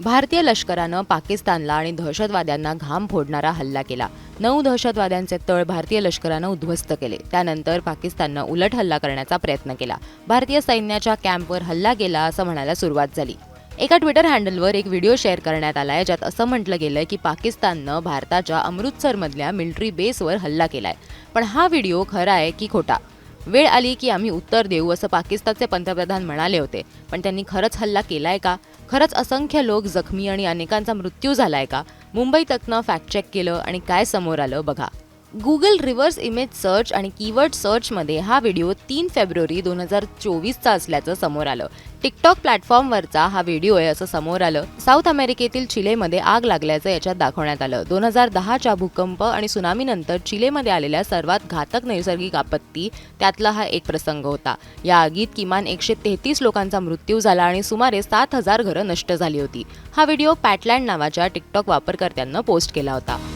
भारतीय लष्करानं पाकिस्तानला आणि दहशतवाद्यांना घाम फोडणारा हल्ला केला. नऊ दहशतवाद्यांचे तळ भारतीय लष्करानं उद्ध्वस्त केले. त्यानंतर पाकिस्ताननं उलट हल्ला करण्याचा प्रयत्न केला. भारतीय सैन्याच्या कॅम्पवर हल्ला केला असं म्हणायला सुरुवात झाली. एका ट्विटर हँडलवर एक व्हिडिओ शेअर करण्यात आलाय ज्यात असं म्हटलं गेलं की पाकिस्ताननं भारताच्या अमृतसरमधल्या मिलिटरी बेसवर हल्ला केलाय. पण हा व्हिडिओ खरा आहे की खोटा? वेळ आली की आम्ही उत्तर देऊ असं पाकिस्तानचे पंतप्रधान म्हणाले होते. पण त्यांनी खरंच हल्ला केलाय का? खरंच असंख्य लोक जखमी आणि अनेकांचा मृत्यू झालाय का? मुंबई तकनं फॅक्ट चेक केलं आणि काय समोर आलं बघा. गुगल रिव्हर्स इमेज सर्च आणि कीवर्ड सर्चमध्ये हा व्हिडिओ तीन फेब्रुवारी दोन हजार चोवीसचा असल्याचं समोर आलं. टिकटॉक प्लॅटफॉर्मवरचा हा व्हिडिओ आहे असं समोर आलं. साऊथ अमेरिकेतील चिलेमध्ये आग लागल्याचं याच्यात दाखवण्यात आलं. दोन हजार दहाच्या भूकंप आणि सुनामीनंतर चिलेमध्ये आलेल्या सर्वात घातक नैसर्गिक आपत्ती त्यातला हा एक प्रसंग होता. या आगीत किमान एकशे तेहतीस लोकांचा मृत्यू झाला आणि सुमारे सात हजार घरं नष्ट झाली होती. हा व्हिडिओ पॅटलँड नावाच्या टिकटॉक वापरकर्त्यांना पोस्ट केला होता.